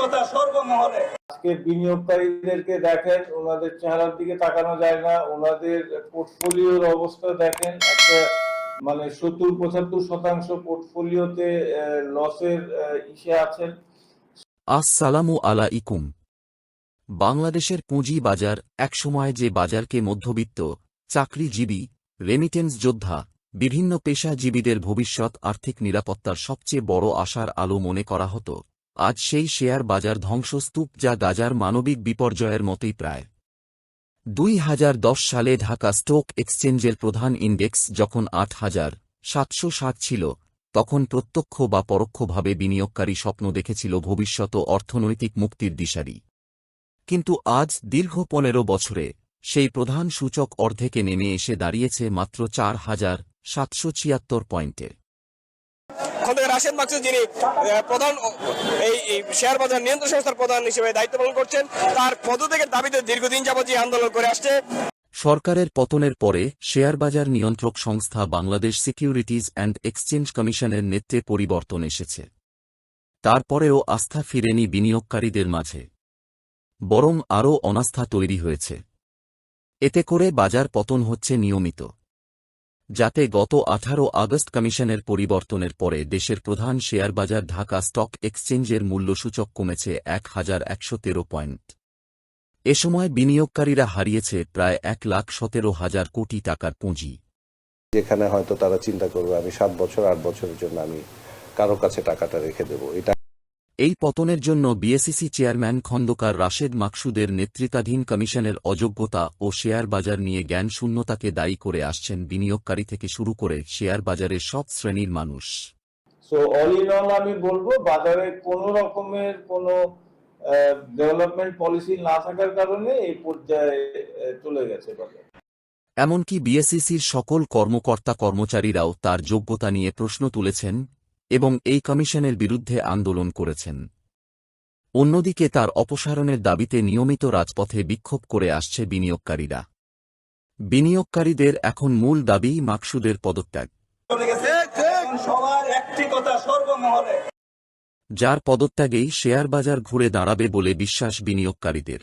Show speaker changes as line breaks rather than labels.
কথা সর্বমহলে।
আজকে বিনিয়োগকারীদেরকে দেখেন ওনাদের চেহারার দিকে তাকানো যায় না ওনাদের পোর্টফোলিওর অবস্থা দেখেন একটা মানে সত্তর পঁচাত্তর শতাংশ পোর্টফোলিওতে লসের ইসে আছেন।
আসসালামু আলাইকুম। বাংলাদেশের পুঁজি বাজার একসময় যে বাজারকে মধ্যবিত্ত চাকরিজীবী রেমিটেন্স যোদ্ধা বিভিন্ন পেশাজীবীদের ভবিষ্যৎ আর্থিক নিরাপত্তার সবচেয়ে বড় আশার আলো মনে করা হতো। আজ সেই শেয়ার বাজার ধ্বংসস্তূপ যা গাজার মানবিক বিপর্যয়ের মতোই প্রায়। দুই হাজার দশ সালে ঢাকা স্টক এক্সচেঞ্জের প্রধান ইন্ডেক্স যখন আট হাজার সাতশো ষাট ছিল, তখন প্রত্যক্ষ বা পরোক্ষভাবে বিনিয়োগকারী স্বপ্ন দেখেছিল ভবিষ্যৎ অর্থনৈতিক মুক্তির দিশারি। কিন্তু আজ দীর্ঘ পনেরো বছরে সেই প্রধান সূচক অর্ধেকে নেমে এসে দাঁড়িয়েছে মাত্র চার হাজার সাতশো ছিয়াত্তর পয়েন্টে।
খন্দকার রাশেদ মাকসুদ, যিনি প্রধান, এই শেয়ার বাজার নিয়ন্ত্রণ সংস্থার প্রধান হিসেবে দায়িত্ব পালন করছেন, তার পদত্যাগের দাবিতে দীর্ঘদিন যাবত যে আন্দোলন করে আসছে।
সরকারের পতনের পরে শেয়ার বাজার নিয়ন্ত্রক সংস্থা বাংলাদেশ সিকিউরিটিজ অ্যান্ড এক্সচেঞ্জ কমিশনের নেতৃত্বে পরিবর্তন এসেছে। তারপরেও আস্থা ফিরেনি বিনিয়োগকারীদের মাঝে। বরং আরও অনাস্থা তৈরি হয়েছে। এতে করে বাজার পতন হচ্ছে নিয়মিত। যাতে গত আঠারো আগস্ট কমিশনের পরিবর্তনের পরে দেশের প্রধান শেয়ার বাজার ঢাকা স্টক এক্সচেঞ্জের মূল্যসূচক কমেছে এক হাজার একশো তেরো পয়েন্ট। এ সময় বিনিয়োগকারীরা হারিয়েছে প্রায় এক লাখ সতেরো হাজার কোটি টাকার পুঁজি।
যেখানে হয়তো তারা চিন্তা করবে, আমি সাত বছর, আট বছরের জন্য আমি কারও কাছে টাকাটা রেখে দেবো। এটা
এই পতনের জন্য বিএসইসি চেয়ারম্যান খন্দকার রাশেদ মাকসুদের নেতৃত্বাধীন কমিশনের অযোগ্যতা ও শেয়ার বাজার নিয়ে জ্ঞান শূন্যতাকে দায়ী করে আসছেন বিনিয়োগকারী থেকে শুরু করে শেয়ার বাজারের সব শ্রেণির মানুষ।
সো অল ইন অল আমি বলব বাজারে কোনো রকমের কোনো ডেভেলপমেন্ট পলিসি না থাকার কারণে এই পর্যায়ে চলে গেছে বাজার।
এমনকি বিএসইসির সকল কর্মকর্তা কর্মচারীরাও তার যোগ্যতা নিয়ে প্রশ্ন তুলেছেন এবং এই কমিশনের বিরুদ্ধে আন্দোলন করেছেন। অন্যদিকে তার অপসারণের দাবিতে নিয়মিত রাজপথে বিক্ষোভ করে আসছে বিনিয়োগকারীরা। বিনিয়োগকারীদের এখন মূল দাবি মাকসুদের পদত্যাগ। যার পদত্যাগেই শেয়ার বাজার ঘুরে দাঁড়াবে বলে বিশ্বাস বিনিয়োগকারীদের।